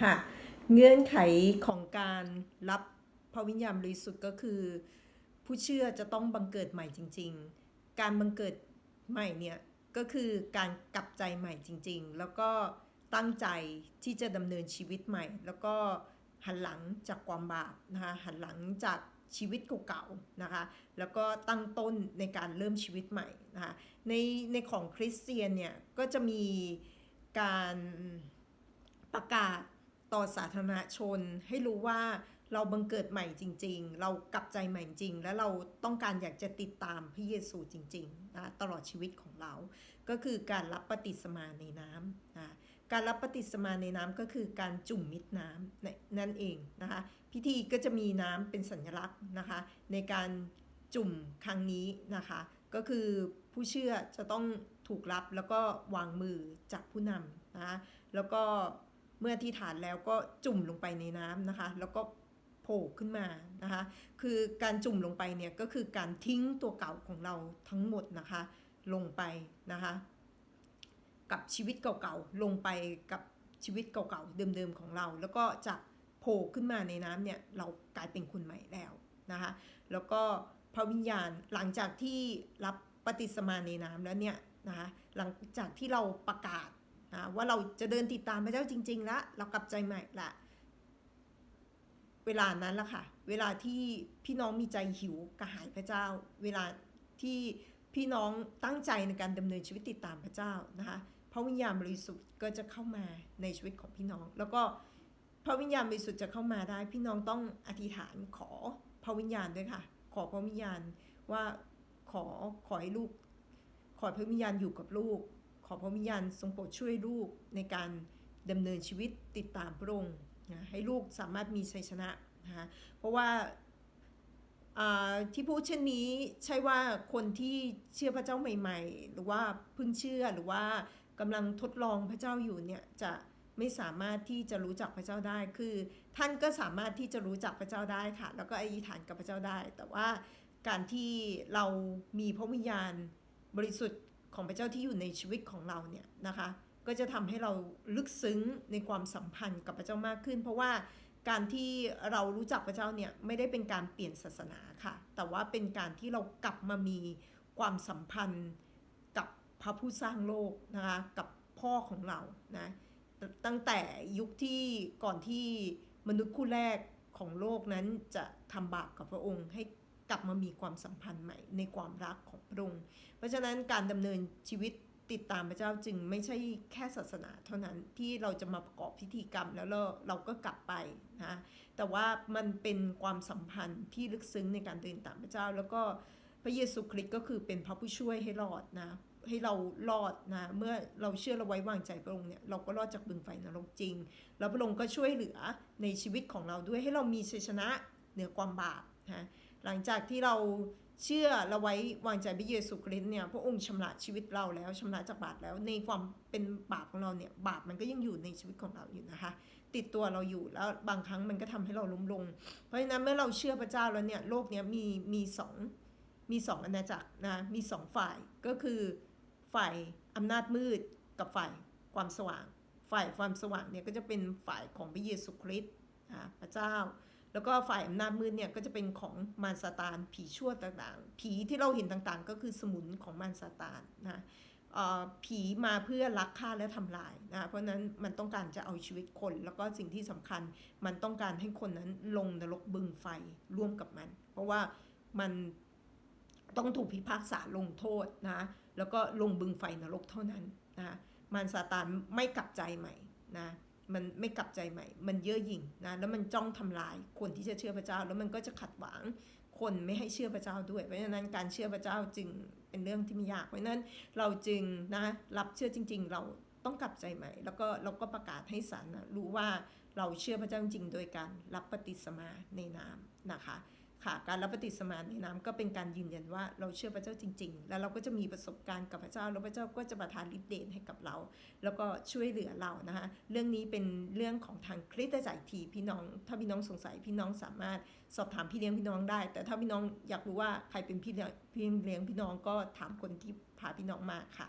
ค่ะเงื่อนไขของการรับพระวิญญาณบริสุทธิ์ก็คือ ผู้เชื่อจะต้องบังเกิดใหม่จริง ๆ การบังเกิดใหม่เนี่ยก็คือการกลับใจใหม่จริง ๆ แล้วก็ตั้งใจที่จะดำเนินชีวิตใหม่ แล้วก็หันหลังจากความบาปนะคะหันหลังจากชีวิตเก่าๆนะคะแล้วก็ตั้งต้นในการเริ่มชีวิตใหม่นะคะในในของคริสเตียนเนี่ยก็จะมีการประกาศ ต่อสาธารณชน ให้รู้ว่าเราบังเกิดใหม่จริง ๆ เรากลับใจใหม่จริง และเราต้องการอยากจะติดตามพระเยซูจริงๆนะตลอดชีวิตของเรา ก็คือการรับปฏิสมาในน้ำนะการรับปฏิสมาในน้ำก็คือการจุ่มมิดน้ำนั่นเองนะคะพิธีก็จะมีน้ำเป็นสัญลักษณ์นะคะในการจุ่มครั้งนี้นะคะก็คือผู้เชื่อจะต้องถูกรับแล้วก็วางมือจากผู้นำนะคะแล้วก็ เมื่อที่ฐานแล้วก็จุ่มลงไปในน้ำนะคะ แล้วก็โผล่ขึ้นมานะคะ คือการจุ่มลงไปเนี่ยก็คือการทิ้งตัวเก่าของเราทั้งหมดนะคะ ลงไปนะคะ กับชีวิตเก่าๆลงไปกับชีวิตเก่าๆเดิมๆของเรา แล้วก็จะโผล่ขึ้นมาในน้ำเนี่ยเรากลายเป็นคนใหม่แล้วนะคะ แล้วก็พระวิญญาณหลังจากที่รับปฏิสมาในน้ำแล้วเนี่ยนะคะหลังจากที่เราประกาศ นะว่าเราจะเดินติดตามพระเจ้าจริงๆแล้วเรากลับใจใหม่ละเวลานั้นละค่ะ เวลาที่พี่น้องมีใจหิวกระหายพระเจ้า เวลาที่พี่น้องตั้งใจในการดำเนินชีวิตติดตามพระเจ้านะคะพระวิญญาณบริสุทธิ์ก็จะเข้ามาในชีวิตของพี่น้อง แล้วก็พระวิญญาณบริสุทธิ์จะเข้ามาได้ พี่น้องต้องอธิษฐานขอพระวิญญาณด้วยค่ะ ขอพระวิญญาณว่าขอขอให้ลูก ขอพระวิญญาณอยู่กับลูก ขอพระวิญญาณทรงโปรดช่วยลูกในการดำเนินชีวิตติดตามพระองค์นะให้ลูกสามารถมีชัยชนะนะคะเพราะว่าอ่าที่พูดเช่นนี้ใช่ว่าคนที่เชื่อพระเจ้าใหม่ ๆ หรือว่าเพิ่งเชื่อหรือว่ากำลังทดลองพระเจ้าอยู่เนี่ยจะไม่สามารถที่จะรู้จักพระเจ้าได้คือ ท่านก็สามารถที่จะรู้จักพระเจ้าได้ค่ะ แล้วก็อธิษฐานกับพระเจ้าได้ แต่ว่าการที่เรามีพระวิญญาณบริสุทธิ์ ของพระเจ้าที่อยู่ในชีวิตของเราเนี่ยนะคะ ก็จะทำให้เราลึกซึ้งในความสัมพันธ์กับพระเจ้ามากขึ้น เพราะว่าการที่เรารู้จักพระเจ้าเนี่ยไม่ได้เป็นการเปลี่ยนศาสนาค่ะ แต่ว่าเป็นการที่เรากลับมามีความสัมพันธ์กับพระผู้สร้างโลกนะคะกับพ่อของเรานะตั้งแต่ยุคที่ก่อนที่มนุษย์คู่แรกของโลกนั้นจะทำบาปกับพระองค์ให้ กลับมามีความสัมพันธ์ใหม่ในความรักของพระองค์ เพราะฉะนั้นการดำเนินชีวิตติดตามพระเจ้าจึงไม่ใช่แค่ศาสนาเท่านั้นที่เราจะมาประกอบพิธีกรรมแล้วเราเราก็กลับไปนะแต่ว่ามันเป็นความสัมพันธ์ที่ลึกซึ้งในการเดินตามพระเจ้า แล้วก็พระเยซูคริสต์ก็คือเป็นพระผู้ช่วยให้รอดนะให้เรารอดนะเมื่อเราเชื่อเราไว้วางใจพระองค์เนี่ยเราก็รอดจากบึงไฟนรกจริง แล้วพระองค์ก็ช่วยเหลือในชีวิตของเราด้วยให้เรามีชัยชนะเหนือความบาปนะ หลังจากที่เราเชื่อเราไว้วางใจพระเยซูคริสต์เนี่ยพระองค์ชำระชีวิตเราแล้วชำระจากบาปแล้ว ในความเป็นบาปของเราเนี่ยบาปมันก็ยังอยู่ในชีวิตของเราอยู่นะคะ ติดตัวเราอยู่แล้วบางครั้งมันก็ทำให้เราล้มลง เพราะฉะนั้นเมื่อเราเชื่อพระเจ้าแล้วเนี่ยโลกเนี้ยมีมีสองมีสองอาณาจักรนะมีสองฝ่ายก็คือฝ่ายอำนาจมืดกับฝ่ายความสว่าง ฝ่ายความสว่างเนี่ยก็จะเป็นฝ่ายของพระเยซูคริสต์นะพระเจ้า แล้วก็ฝ่ายอำนาจมืดเนี่ยก็จะเป็นของมารซาตานผีชั่วต่างๆ ผีที่เราเห็นต่างๆ ก็คือสมุนของมารซาตานนะผีมาเพื่อลักฆ่าและทำลายนะเพราะนั้นมันต้องการจะเอาชีวิตคน แล้วก็สิ่งที่สำคัญมันต้องการให้คนนั้นลงนรกบึงไฟร่วมกับมัน เพราะว่ามันต้องถูกพิพากษาลงโทษนะแล้วก็ลงบึงไฟนรกเท่านั้นนะมารซาตานไม่กลับใจใหม่นะ มันไม่กลับใจใหม่ มันเย่อหยิ่งนะ แล้วมันจ้องทำลาย คนที่จะเชื่อพระเจ้า แล้วมันก็จะขัดขวางคนไม่ให้เชื่อพระเจ้าด้วย เพราะฉะนั้นการเชื่อพระเจ้าจึงเป็นเรื่องที่ไม่ยาก เพราะฉะนั้นเราจึงนะรับเชื่อจริง ๆ เราต้องกลับใจใหม่ แล้วก็เราก็ประกาศให้สารนะรู้ว่าเราเชื่อพระเจ้าจริงโดยการรับปฏิสมาในนามนะคะ ค่ะการรับปฏิสมาในน้ำก็เป็นการยืนยันว่าเราเชื่อพระเจ้าจริง ๆ แล้วเราก็จะมีประสบการณ์กับพระเจ้าแล้วพระเจ้าก็จะประทานฤทธิ์เดชให้กับเรา แล้วก็ช่วยเหลือเรานะคะเรื่องนี้เป็นเรื่องของทางคริสตจักรทีพี่น้อง ถ้าพี่น้องสงสัยพี่น้องสามารถสอบถามพี่เลี้ยงพี่น้องได้ แต่ถ้าพี่น้องอยากรู้ว่าใครเป็นพี่เลี้ยงพี่น้องก็ถามคนที่พาพี่น้องมาค่ะ